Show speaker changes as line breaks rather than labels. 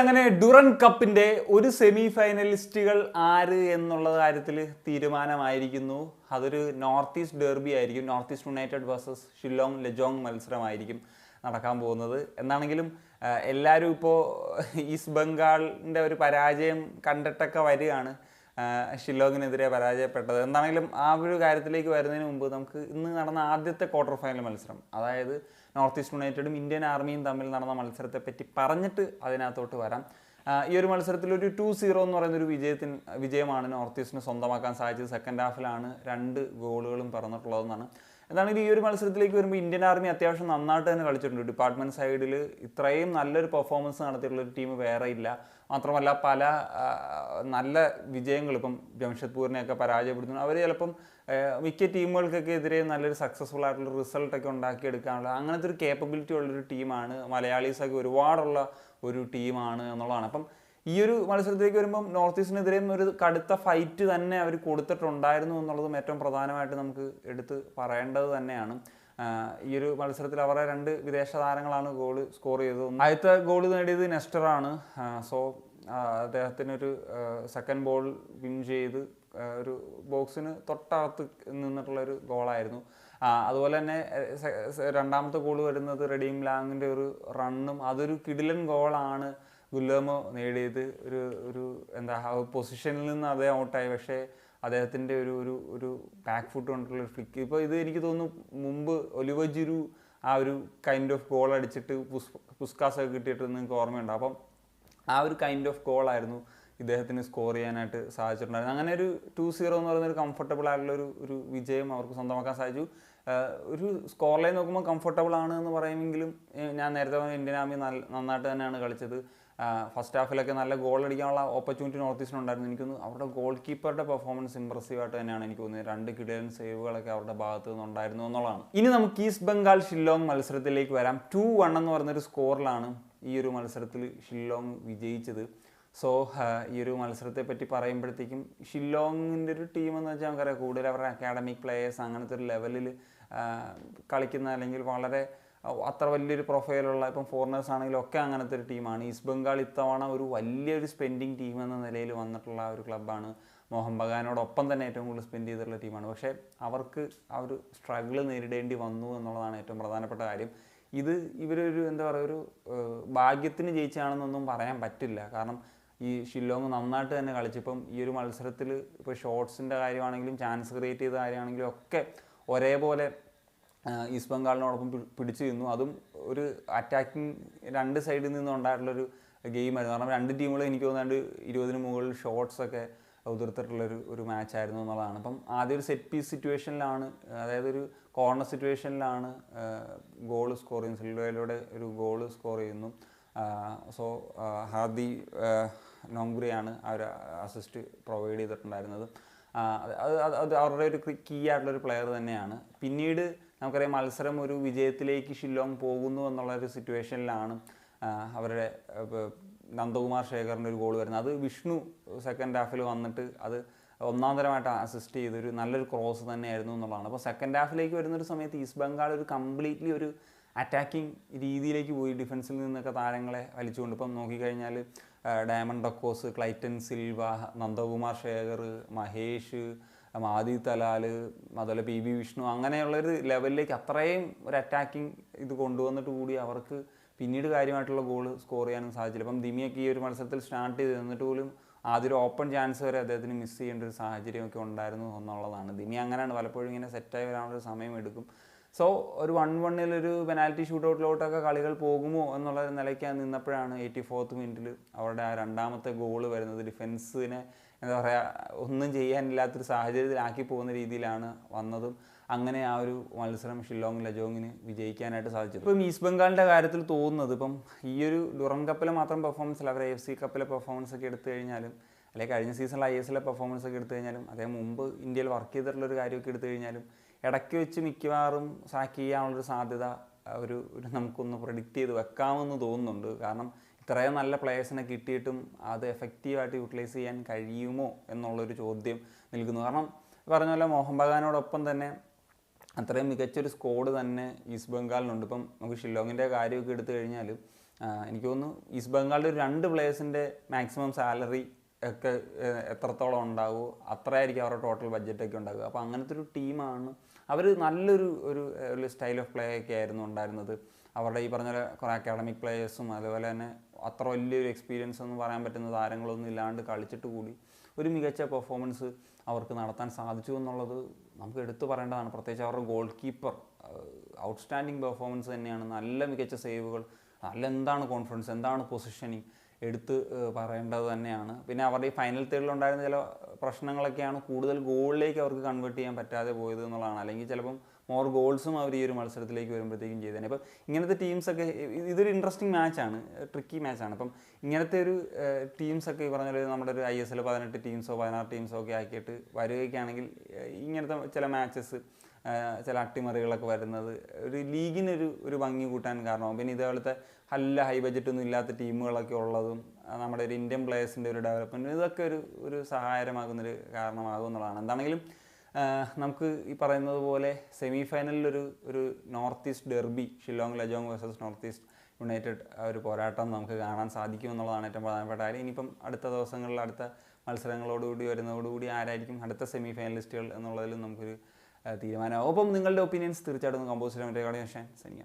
അങ്ങനെ ഡുറൻ കപ്പിന്റെ ഒരു സെമി ഫൈനലിസ്റ്റുകൾ ആര് എന്നുള്ള കാര്യത്തിൽ തീരുമാനമായിരിക്കുന്നു. അതൊരു നോർത്ത് ഈസ്റ്റ് ഡെർബി ആയിരിക്കും. North east united versus Shillong Lajong മത്സരമായിരിക്കും നടക്കാൻ പോകുന്നത്. എന്നാണെങ്കിലും എല്ലാവരും ഇപ്പോൾ ഈസ്റ്റ് ബംഗാളിന്റെ ഒരു പരാജയം കണ്ടിട്ടൊക്കെ വരികയാണ്. ആ, ഷില്ലോങ്ങിനെതിരെ പരാജയപ്പെട്ടത്. എന്താണെങ്കിലും ആ ഒരു കാര്യത്തിലേക്ക് വരുന്നതിന് മുമ്പ് നമുക്ക് ഇന്ന് നടന്ന ആദ്യത്തെ ക്വാർട്ടർ ഫൈനൽ മത്സരം അതായത് നോർത്ത് ഈസ്റ്റ് യുണൈറ്റഡും ഇന്ത്യൻ ആർമിയും തമ്മിൽ നടന്ന മത്സരത്തെ പറ്റി പറഞ്ഞിട്ട് അതിനകത്തോട്ട് വരാം. ഈ ഒരു മത്സരത്തിൽ ഒരു ടു സീറോ എന്ന് പറയുന്ന ഒരു വിജയത്തിന് വിജയമാണ് നോർത്ത് ഈസ്റ്റിന് സ്വന്തമാക്കാൻ സാധിച്ചത്. സെക്കൻഡ് ഹാഫിലാണ് രണ്ട് ഗോളുകളും പറഞ്ഞിട്ടുള്ളതെന്നാണ് എന്താണെങ്കിൽ ഈ ഒരു മത്സരത്തിലേക്ക് വരുമ്പോൾ ഇന്ത്യൻ ആർമി അത്യാവശ്യം നന്നായിട്ട് തന്നെ കളിച്ചിട്ടുണ്ട്. ഡിപ്പാർട്ട്മെന്റ് സൈഡിൽ ഇത്രയും നല്ലൊരു പെർഫോമൻസ് നടത്തിയിട്ടുള്ള ഒരു ടീം വേറെ ഇല്ല. മാത്രമല്ല പല നല്ല വിജയങ്ങൾ ഇപ്പം ജംഷഡ്പൂരിനെയൊക്കെ പരാജയപ്പെടുത്തുന്നു. അവർ ചിലപ്പം മിക്ക ടീമുകൾക്കൊക്കെ എതിരെ നല്ലൊരു സക്സസ്ഫുൾ ആയിട്ടുള്ള റിസൾട്ടൊക്കെ ഉണ്ടാക്കിയെടുക്കാനുള്ള അങ്ങനത്തെ ഒരു കേപ്പബിലിറ്റി ഉള്ളൊരു ടീമാണ്. മലയാളീസൊക്കെ ഒരുപാടുള്ള ഒരു ടീമാണ് എന്നുള്ളതാണ്. അപ്പം ഈ ഒരു മത്സരത്തിലേക്ക് വരുമ്പം നോർത്ത് ഈസ്റ്റിനെതിരെയും ഒരു കടുത്ത ഫൈറ്റ് തന്നെ അവർ കൊടുത്തിട്ടുണ്ടായിരുന്നു എന്നുള്ളതും ഏറ്റവും പ്രധാനമായിട്ട് നമുക്ക് എടുത്ത് പറയേണ്ടത് തന്നെയാണ്. ഈ ഒരു മത്സരത്തിൽ അവരെ രണ്ട് വിദേശ താരങ്ങളാണ് ഗോൾ സ്കോർ ചെയ്തത്. ആദ്യത്തെ ഗോൾ നേടിയത് നെസ്റ്ററാണ്. സോ അദ്ദേഹത്തിനൊരു സെക്കൻഡ് ബോൾ വിൻ ചെയ്ത് ഒരു ബോക്സിന് തൊട്ടകത്ത് നിന്നിട്ടുള്ള ഒരു ഗോളായിരുന്നു അതുപോലെ തന്നെ രണ്ടാമത്തെ ഗോൾ വരുന്നത് റെഡീം ലാങ്ങിന്റെ ഒരു റണ്ണും അതൊരു കിടിലൻ ഗോളാണ് ഗുല്ലേമോ നേടിയത്. ഒരു ഒരു എന്താ പൊസിഷനിൽ നിന്ന് അദ്ദേഹം ഔട്ടായി പക്ഷേ അദ്ദേഹത്തിന്റെ ഒരു ഒരു ഒരു പാക്ക് ഫുട്ട് കൊണ്ടുള്ള ഒരു ഫ്ലിക്ക് ഇപ്പോൾ ഇത് എനിക്ക് തോന്നുന്നു മുമ്പ് ഒലിവ ജിരു ആ ഒരു കൈൻഡ് ഓഫ് ഗോൾ അടിച്ചിട്ട് പുസ് പുസ്കാസൊക്കെ കിട്ടിയിട്ട് നിങ്ങൾക്ക് ഓർമ്മയുണ്ട്? അപ്പം ആ ഒരു കൈൻഡ് ഓഫ് ഗോളായിരുന്നു ഇദ്ദേഹത്തിന് സ്കോർ ചെയ്യാനായിട്ട് സാധിച്ചിട്ടുണ്ടായിരുന്നു അങ്ങനെ ഒരു ടു സീറോ എന്ന് പറയുന്ന ഒരു കംഫർട്ടബിൾ ആയിട്ടുള്ള ഒരു ഒരു വിജയം അവർക്ക് സ്വന്തമാക്കാൻ സാധിച്ചു. ഒരു സ്കോർ ലൈൻ നോക്കുമ്പോൾ കംഫർട്ടബിൾ ആണ് എന്ന് പറയുമെങ്കിലും ഞാൻ നേരത്തെ പറഞ്ഞ ഇന്ത്യൻ ആർമി നന്നായിട്ട് തന്നെയാണ് കളിച്ചത്. ഫസ്റ്റ് ഹാഫിലൊക്കെ നല്ല ഗോൾ അടിക്കാനുള്ള ഓപ്പർച്യൂണിറ്റി നോർത്ത് ഈസ്റ്റിന് ഉണ്ടായിരുന്നു. എനിക്കൊന്ന് അവരുടെ ഗോൾ കീപ്പറുടെ പെർഫോമൻസ് ഇമ്പ്രസീവ് ആയിട്ട് തന്നെയാണ് എനിക്ക് തോന്നിയത് രണ്ട് കിടിലൻ സേവുകളൊക്കെ അവരുടെ ഭാഗത്തു നിന്നുണ്ടായിരുന്നു എന്നുള്ളതാണ്. ഇനി നമുക്ക് ഈസ്റ്റ് ബംഗാൾ ഷില്ലോങ് മത്സരത്തിലേക്ക് വരാം. ടു വൺ എന്ന് പറഞ്ഞൊരു സ്കോറിലാണ് ഈ ഒരു മത്സരത്തിൽ ഷില്ലോങ് വിജയിച്ചത്. സോ ഈ ഒരു മത്സരത്തെ പറ്റി പറയുമ്പോഴത്തേക്കും ഷില്ലോങ്ങിന്റെ ഒരു ടീം എന്ന് വെച്ചാൽ നമുക്കറിയാം. കൂടുതൽ അവരുടെ അക്കാഡമിക് പ്ലേയേഴ്സ് അങ്ങനത്തെ ഒരു ലെവലിൽ കളിക്കുന്ന അല്ലെങ്കിൽ വളരെ അത്ര വലിയൊരു പ്രൊഫൈലുള്ള ഇപ്പം ഫോറിനേഴ്സ് ആണെങ്കിലും ഒക്കെ അങ്ങനത്തെ ഒരു ടീമാണ് ഈസ്റ്റ് ബംഗാൾ ഇത്തവണ ഒരു വലിയൊരു സ്പെൻഡിങ് ടീം എന്ന നിലയിൽ വന്നിട്ടുള്ള ഒരു ക്ലബ്ബാണ് മോഹൻ ബഗാനോടൊപ്പം തന്നെ ഏറ്റവും കൂടുതൽ സ്പെൻഡ് ചെയ്തിട്ടുള്ള ടീമാണ് പക്ഷേ അവർക്ക് ആ ഒരു സ്ട്രഗിൾ നേരിടേണ്ടി വന്നു എന്നുള്ളതാണ് ഏറ്റവും പ്രധാനപ്പെട്ട കാര്യം. ഇത് ഇവരൊരു എന്താ പറയുക ഒരു ഭാഗ്യത്തിന് ജയിച്ചാണെന്നൊന്നും പറയാൻ പറ്റില്ല. കാരണം ഈ ഷില്ലോങ് നന്നായിട്ട് തന്നെ കളിച്ചിപ്പം ഈ ഒരു മത്സരത്തിൽ ഇപ്പോൾ ഷോട്ട്സിന്റെ കാര്യമാണെങ്കിലും ചാൻസ് ക്രിയേറ്റ് ചെയ്ത കാര്യമാണെങ്കിലും ഒക്കെ ഒരേപോലെ ഈസ്റ്റ് ബംഗാളിനോടൊപ്പം പിടിച്ചു നിന്നു അതും ഒരു അറ്റാക്കിങ് രണ്ട് സൈഡിൽ നിന്നും ഉണ്ടായിട്ടുള്ളൊരു ഗെയിമായിരുന്നു കാരണം രണ്ട് ടീമുകളും എനിക്ക് തോന്നാണ്ട് ഇരുപതിന് മുകളിൽ ഷോട്ട്സ് ഒക്കെ ഉതിർത്തിട്ടുള്ളൊരു ഒരു മാച്ചായിരുന്നു എന്നുള്ളതാണ്. അപ്പം ആദ്യം ഒരു സെറ്റ് പീസ് സിറ്റുവേഷനിലാണ് അതായത് ഒരു കോർണർ സിറ്റുവേഷനിലാണ് ഗോൾ സ്കോർ ചെയ്യുന്നു സിൽവയിലൂടെ ഒരു ഗോൾ സ്കോർ ചെയ്യുന്നു. സോ ഹാർദി നോങ്കുറിയാണ് ഒരു അസിസ്റ്റ് പ്രൊവൈഡ് ചെയ്തിട്ടുണ്ടായിരുന്നത്. അത് അത് അവരുടെ ഒരു കീ ആയിട്ടുള്ളൊരു പ്ലെയർ തന്നെയാണ്. പിന്നീട് നമുക്കറിയാം മത്സരം ഒരു വിജയത്തിലേക്ക് ഷില്ലോങ് പോകുന്നു എന്നുള്ള ഒരു സിറ്റുവേഷനിലാണ് അവരുടെ നന്ദകുമാർ ശേഖറിന്റെ ഒരു ഗോൾ വരുന്നത്. അത് വിഷ്ണു സെക്കൻഡ് ഹാഫിൽ വന്നിട്ട് അത് ഒന്നാം തരമായിട്ട് അസിസ്റ്റ് ചെയ്തൊരു നല്ലൊരു ക്രോസ് തന്നെയായിരുന്നു എന്നുള്ളതാണ്. അപ്പോൾ സെക്കൻഡ് ഹാഫിലേക്ക് വരുന്നൊരു സമയത്ത് ഈസ്റ്റ് ബംഗാൾ ഒരു കംപ്ലീറ്റ്ലി ഒരു അറ്റാക്കിംഗ് രീതിയിലേക്ക് പോയി. ഡിഫൻസിൽ നിന്നൊക്കെ താരങ്ങളെ വലിച്ചുകൊണ്ട്. ഇപ്പം നോക്കിക്കഴിഞ്ഞാൽ Diamantakos Cleiton Silva Nandakumar Sekar Mahesh Madih Talal അതുപോലെ പി ബി വിഷ്ണു അങ്ങനെയുള്ളൊരു ലെവലിലേക്ക് അത്രയും ഒരു അറ്റാക്കിംഗ് ഇത് കൊണ്ടുവന്നിട്ട് കൂടി അവർക്ക് പിന്നീട് കാര്യമായിട്ടുള്ള ഗോൾ സ്കോർ ചെയ്യാനും സാധിച്ചില്ല. അപ്പം ദിമിയൊക്കെ ഈ ഒരു മത്സരത്തിൽ സ്റ്റാർട്ട് ചെയ്ത് എന്നിട്ട് പോലും ആദ്യം ഒരു ഓപ്പൺ ചാൻസ് വരെ അദ്ദേഹത്തിന് മിസ് ചെയ്യേണ്ട ഒരു സാഹചര്യമൊക്കെ ഉണ്ടായിരുന്നു എന്നുള്ളതാണ്. ദിമി അങ്ങനെയാണ് പലപ്പോഴും ഇങ്ങനെ സെറ്റായി വരാനുള്ള സമയം എടുക്കും. സോ ഒരു വൺ ഒരു പെനാൽറ്റി ഷൂട്ട് ഔട്ടിലോട്ടൊക്കെ കളികൾ പോകുമോ എന്നുള്ള നിലയ്ക്ക് നിന്നപ്പോഴാണ് എയ്റ്റി ഫോർത്ത് മിനിറ്റിൽ അവരുടെ ആ രണ്ടാമത്തെ ഗോൾ വരുന്നത് ഡിഫെൻസിനെ എന്താ പറയുക ഒന്നും ചെയ്യാനില്ലാത്തൊരു സാഹചര്യത്തിലാക്കി പോകുന്ന രീതിയിലാണ് വന്നതും. അങ്ങനെ ആ ഒരു മത്സരം ഷില്ലോങ് ലജോങ്ങിന് വിജയിക്കാനായിട്ട് സാധിച്ചു ഇപ്പം ഈസ്റ്റ് ബംഗാളിന്റെ കാര്യത്തിൽ തോന്നുന്നത് ഇപ്പം ഈ ഒരു ഡുറൻ കപ്പിലെ മാത്രം പെർഫോമൻസ് അല്ല അവർ എഫ് സി കപ്പിലെ പെർഫോമൻസ് ഒക്കെ എടുത്തു കഴിഞ്ഞാലും അല്ലെങ്കിൽ കഴിഞ്ഞ സീസണിൽ ഐ എസ് എല്ലിലെ പെർഫോമൻസ് ഒക്കെ എടുത്തു കഴിഞ്ഞാലും അദ്ദേഹം മുമ്പ് ഇന്ത്യയിൽ വർക്ക് ചെയ്തിട്ടുള്ള ഒരു കാര്യമൊക്കെ എടുത്തു കഴിഞ്ഞാലും ഇടയ്ക്ക് വെച്ച് മിക്കവാറും സാക്ക് ചെയ്യാനുള്ളൊരു സാധ്യത ഒരു ഒരു നമുക്കൊന്ന് പ്രഡിക്റ്റ് ചെയ്ത് വെക്കാമെന്ന് തോന്നുന്നുണ്ട്. കാരണം ഇത്രയും നല്ല പ്ലേയേഴ്സിനെ കിട്ടിയിട്ടും അത് എഫക്റ്റീവായിട്ട് യൂട്ടിലൈസ് ചെയ്യാൻ കഴിയുമോ എന്നുള്ളൊരു ചോദ്യം നിൽക്കുന്നു. കാരണം പറഞ്ഞ പോലെ മോഹൻ ബഗാനോടൊപ്പം തന്നെ അത്രയും മികച്ചൊരു സ്കോഡ് തന്നെ ഈസ്റ്റ് ബംഗാളിനുണ്ട്. ഇപ്പം നമുക്ക് ഷില്ലോങ്ങിന്റെ കാര്യമൊക്കെ എടുത്തു കഴിഞ്ഞാൽ എനിക്ക് തോന്നുന്നു ഈസ്റ്റ് ബംഗാളിൽ രണ്ട് പ്ലേയേഴ്സിന്റെ മാക്സിമം സാലറി ഒക്കെ എത്രത്തോളം ഉണ്ടാവുമോ അത്രയായിരിക്കും അവരുടെ ടോട്ടൽ ബഡ്ജറ്റൊക്കെ ഉണ്ടാവുക. അപ്പോൾ അങ്ങനത്തെ ഒരു ടീമാണ്. അവർ നല്ലൊരു ഒരു ഒരു സ്റ്റൈൽ ഓഫ് പ്ലേ ഒക്കെ ആയിരുന്നു ഉണ്ടായിരുന്നത്. അവരുടെ ഈ പറഞ്ഞ കുറേ അക്കാഡമിക് പ്ലേയേഴ്സും അതുപോലെ തന്നെ അത്ര വലിയൊരു എക്സ്പീരിയൻസ് ഒന്നും പറയാൻ പറ്റുന്ന താരങ്ങളൊന്നും ഇല്ലാണ്ട് കളിച്ചിട്ട് കൂടി ഒരു മികച്ച പെർഫോമൻസ് അവർക്ക് നടത്താൻ സാധിച്ചു എന്നുള്ളത് നമുക്ക് എടുത്തു പറയേണ്ടതാണ്. പ്രത്യേകിച്ച് അവരുടെ ഗോൾ കീപ്പർ ഔട്ട്സ്റ്റാൻഡിങ് പെർഫോമൻസ് തന്നെയാണ്. നല്ല മികച്ച സേവുകൾ നല്ല എന്താണ് കോൺഫിഡൻസ് എന്താണ് പൊസിഷനിങ് എടുത്ത് പറയേണ്ടത് തന്നെയാണ്. പിന്നെ അവരുടെ ഈ ഫൈനൽ തേർഡിലുണ്ടായിരുന്ന ചില പ്രശ്നങ്ങളൊക്കെയാണ് കൂടുതൽ ഗോളിലേക്ക് അവർക്ക് കൺവേർട്ട് ചെയ്യാൻ പറ്റാതെ പോയത് എന്നുള്ളതാണ്. അല്ലെങ്കിൽ ചിലപ്പം മോർ ഗോൾസും അവർ ഈ ഒരു മത്സരത്തിലേക്ക് വരുമ്പോഴത്തേക്കും ചെയ്തേനെ അപ്പം ഇങ്ങനത്തെ ടീംസൊക്കെ ഇതൊരു ഇൻട്രസ്റ്റിംഗ് മാച്ചാണ് ട്രിക്കി മാച്ചാണ് അപ്പം ഇങ്ങനത്തെ ഒരു ടീംസൊക്കെ ഈ പറഞ്ഞ നമ്മുടെ ഒരു ഐ എസ് എൽ പതിനെട്ട് ടീംസോ പതിനാറ് ടീംസോ ഒക്കെ ആക്കിയിട്ട് വരികയൊക്കെയാണെങ്കിൽ ഇങ്ങനത്തെ ചില മാച്ചസ് ചില അട്ടിമറികളൊക്കെ വരുന്നത്. ഒരു ലീഗിനൊരു ഒരു ഭംഗി കൂട്ടാൻ കാരണമാകും പിന്നെ ഇതേപോലത്തെ നല്ല ഹൈ ബജറ്റൊന്നും ഇല്ലാത്ത ടീമുകളൊക്കെ ഉള്ളതും നമ്മുടെ ഒരു ഇന്ത്യൻ പ്ലേയേഴ്സിന്റെ ഒരു ഡെവലപ്മെന്റ് ഇതൊക്കെ ഒരു ഒരു സഹായകരമാകുന്നൊരു കാരണമാകും എന്നുള്ളതാണ്. എന്താണെങ്കിലും നമുക്ക് ഈ പറയുന്നത് പോലെ സെമി ഫൈനലിലൊരു ഒരു north east derby Shillong Lajong versus north east united ഒരു പോരാട്ടം നമുക്ക് കാണാൻ സാധിക്കും എന്നുള്ളതാണ് ഏറ്റവും പ്രധാനപ്പെട്ട കാര്യം. ഇനിയിപ്പം അടുത്ത ദിവസങ്ങളിൽ അടുത്ത മത്സരങ്ങളോടുകൂടി വരുന്നതോടുകൂടി ആരായിരിക്കും അടുത്ത സെമി ഫൈനലിസ്റ്റുകൾ എന്നുള്ളതിലും നമുക്കൊരു തീരുമാനമാകും അപ്പം നിങ്ങളുടെ ഒപ്പീനിയൻസ് തീർച്ചയായിട്ടും കമ്പോസിറ്റ് മറ്റേ കാര്യം സനിയ.